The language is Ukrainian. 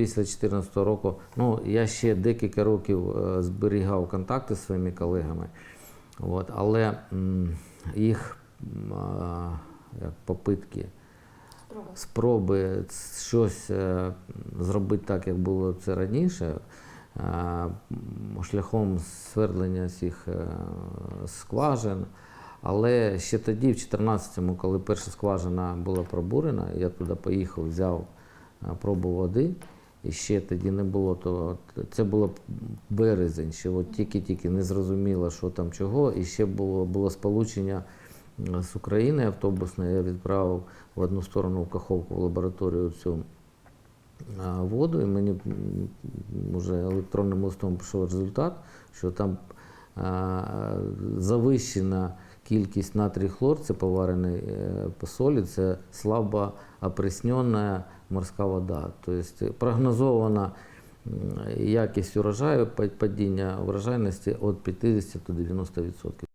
після 2014 року, ну я ще декілька років е, зберігав контакти зі своїми колегами, от, але їх як попитки, спроби щось е, зробити так, як було це раніше, е, шляхом свердлення цих скважин. Але ще тоді, в 2014-му, коли перша скважина була пробурена, я туди поїхав, взяв пробу води. І ще тоді не було то. Це було березень, ще от тільки-тільки не зрозуміло, що там чого. І ще було, було сполучення з України автобусне. Я відправив в одну сторону в Каховку в лабораторію цю воду, і мені вже електронним листом пішов результат, що там завищена кількість натрій хлор, це поварений е, по солі, це слабо опреснена морська вода. Тобто прогнозована якість урожаю, падіння врожайності від 50 до 90%.